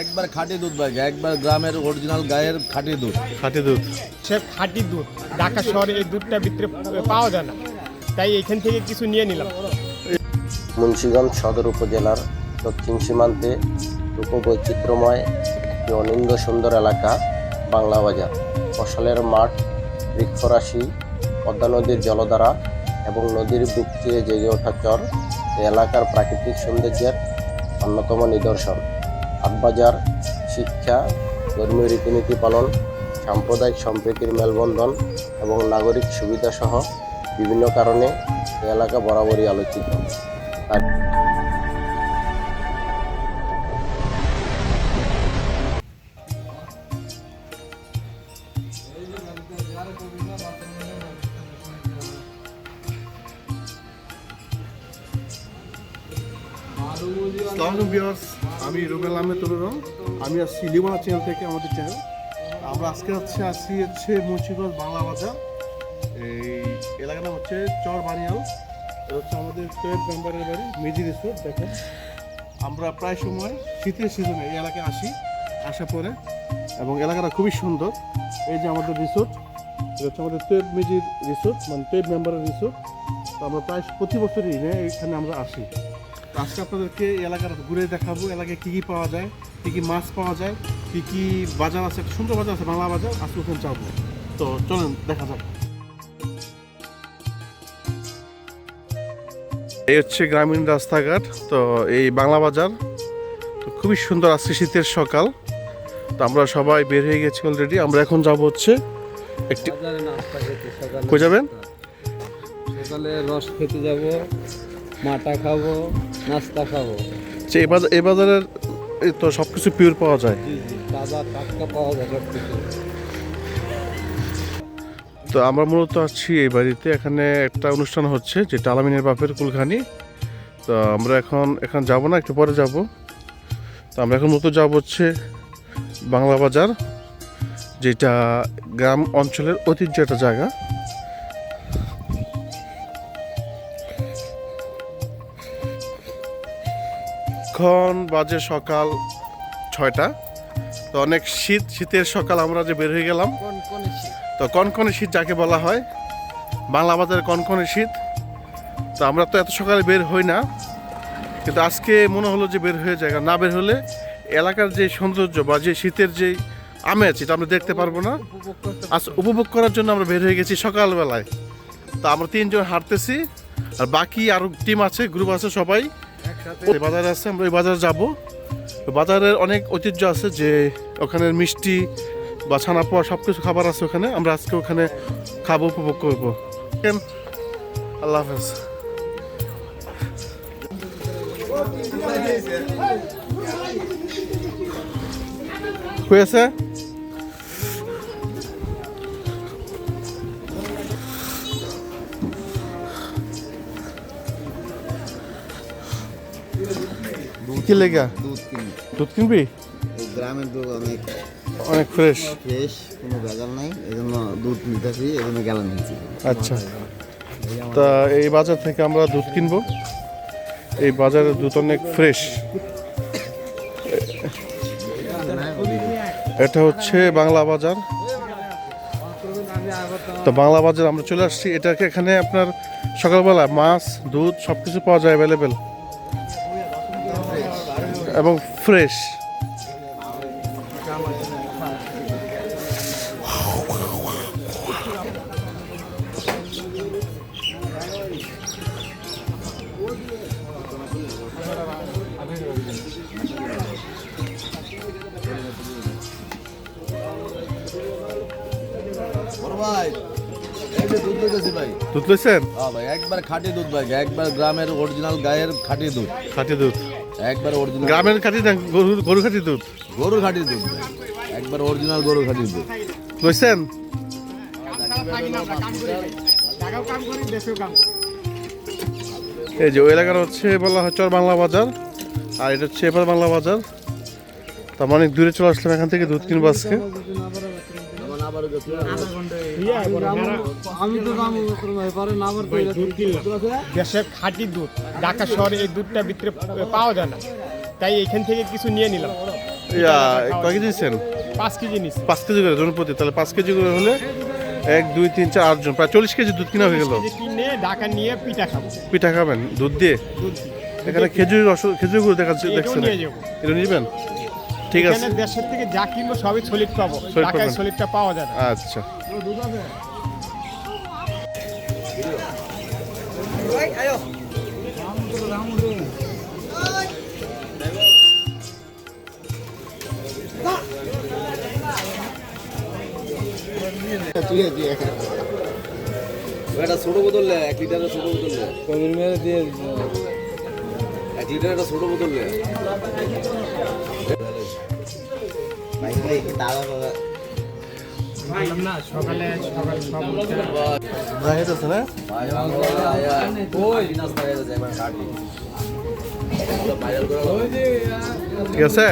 একবার খাঁটি দুধ ভাই একবার গ্রামের অরিজিনাল গায়ের খাঁটি দুধ। খাঁটি দুধ। সে খাঁটি দুধ। ঢাকা শহরে এই দুধটা ভিতরে পাওয়া যায় না। তাই এখান থেকে কিছু নিয়ে নিলাম। মুন্সিগঞ্জ সদর উপজেলার দক্ষিণ সীমান্তে রূপবৈচিত্র্যময় একটি অনিন্দ সুন্দর এলাকা বাংলা বাজার। ফসলের মাঠ বৃক্ষরাশি পদ্মা নদীর জলধারা এবং নদীর বুক চিরে জেগে ওঠা চর এলাকার প্রাকৃতিক সৌন্দর্যের অন্যতম নিদর্শন। হাটবাজার শিক্ষা, ধর্মীয় রীতিনীতি পালন, সাম্প্রদায়িক সম্প্রীতির মেলবন্ধন এবং নাগরিক সুবিধাসহ বিভিন্ন কারণে এলাকা বরাবরই আলোচিত। আমি রুবেল আহমেদ তরুণ আমি আসছি লিবানা চ্যানেল থেকে আমাদের চ্যানেল। আমরা আজকে হচ্ছে আসছি হচ্ছে মুন্সিগঞ্জ বাংলা বাজার। এই এলাকার নাম হচ্ছে চর বানিয়াল হচ্ছে আমাদের টুয়েলভ মেম্বারের বাড়ি মেজি রিসোর্ট দেখেন। আমরা প্রায় সময় শীতের সিজনে এই এলাকায় আসি আসা পরে। এবং এলাকাটা খুবই সুন্দর। এই যে আমাদের রিসোর্ট এটা হচ্ছে আমাদের টুয়েলভ মেজির রিসোর্ট মানে টুয়েলভ মেম্বারের রিসোর্ট তো আমরা প্রায় প্রতি বছরই এখানে আমরা আসি। আজকে আপনাদেরকে এই এলাকাটা ঘুরে দেখাবো এলাকায় কী কী পাওয়া যায় কী কী মাছ পাওয়া যায় কী কী বাজার আছে একটা সুন্দর বাজার আছে বাংলা বাজার আজকে ওখানে যাব। তো চলেন দেখা যাক। এই হচ্ছে গ্রামীণ রাস্তাঘাট তো এই বাংলা বাজার তো খুবই সুন্দর আজকে শীতের সকাল। তো আমরা সবাই বের হয়ে গেছি অলরেডি আমরা এখন যাব হচ্ছে একটি কই যাবেন? সকালে রস খেতে যাব। মাটা খাব নাস্তা খাব। যে এই বাজার তো সব কিছু পিওর পাওয়া যায়। জি জি তাজা টাটকা পাওয়া যায় সব কিছু। তো আমরা মূলত আছি এই বাড়িতে। এখানে একটা অনুষ্ঠান হচ্ছে যেটা আলামিনের বাপের কুলখানি। তো আমরা এখন এখন যাব না একটু পরে যাব। তো আমরা এখন মূলত যাব হচ্ছে বাংলা বাজার যেটা গ্রাম অঞ্চলের ঐতিহ্য একটা জায়গা। এখন বাজে সকাল ছয়টা। তো অনেক শীত শীতের সকাল আমরা যে বের হয়ে গেলাম। তো কনকনে শীত যাকে বলা হয়। বাংলা বাজারে কনকনে শীত। তো আমরা তো এত সকালে বের হই না। কিন্তু আজকে মনে হলো যে বের হয়ে যায়। না বের হলে এলাকার যে সৌন্দর্য বা যে শীতের যে আমেজ এটা আমরা দেখতে পারব না। আজ উপভোগ করার জন্য আমরা বের হয়ে গেছি সকালবেলায়। তো আমরা তিনজন হাঁটতেছি। আর বাকি আরও টিম আছে গ্রুপ আছে সবাই। বাজারে আছে, আমরা ওই বাজারে যাব। বাজারের অনেক ঐতিহ্য আছে যে ওখানের মিষ্টি বা ছানা পোয়া সব কিছু খাবার আছে ওখানে। আমরা আজকে ওখানে খাব, উপভোগ করব? আল্লাহ হাফেজ। হয়েছে কি লেগা? দুধ কিনি দুধ কিনবি গ্রামের দুধ অনেক অনেক ফ্রেশ ফ্রেশ কোনো ভেজাল নাই এই জন্য দুধ নিতেছি এই জন্য গেলাম নিচ্ছি আচ্ছা। তা এই বাজার থেকে আমরা দুধ কিনবো। এই বাজারের দুধ অনেক ফ্রেশ এটা হচ্ছে বাংলা বাজার। তো বাংলা বাজার আমরা চলে আসছি। এটাকে এখানে আপনার সকালবেলা মাছ দুধ সব কিছু পাওয়া যায় অ্যাভেলেবেল এবং ফ্রেশ। দুধ লইছেন? হ্যাঁ ভাই একবার খাঁটি দুধ ভাই একবার গ্রামের অরিজিনাল গায়ের খাঁটি দুধ। খাঁটি দুধ। একবার অরিজিনাল গ্রামের খাঁটি না গরু গরু খাঁটি দুধ? গরুর খাঁটি দুধ একবার অরিজিনাল গরুর খাঁটি দুধ। করি এই যে ওই এলাকার হচ্ছে বলা হয় চর বাংলা বাজার আর এটা হচ্ছে এবার বাংলা বাজার। তো অনেক দূরে চলে আসলাম এখান থেকে দুধ কিনবো আজকে। আমি তো দাম পারে না আমার দুধ কিনলাম। দেশের খাঁটি দুধ। ঢাকা শহরে এই দুধটা ভিতরে পাওয়া যায় না। তাই এখান থেকে কিছু নিয়ে নিলাম। ইয়া কয় কেজি দিচ্ছেন পাঁচ কেজি পাঁচ কেজি করে জনপ্রতি। তাহলে পাঁচ কেজি করে হলে এক দুই তিন চার আটজন প্রায় চল্লিশ কেজি দুধ কিনা হয়ে গেল। কিনে ঢাকা নিয়ে পিঠা খাব। পিঠা খাবেন? দুধ দিয়ে? এখানে খেজুরের রস খেজুরগুলো দেখা দেখছেন? এটা নিবেন? ঠিক আছে। দেশের থেকে যা কিনবো সবই সলিড পাবো। ঢাকায় সলিডটা পাওয়া যায় আচ্ছা। ছোট বোতল এক লিটারের ছোট বোতল দিয়ে এক একটা ছোট বোতল সকালে সকালে ঠিক আছে?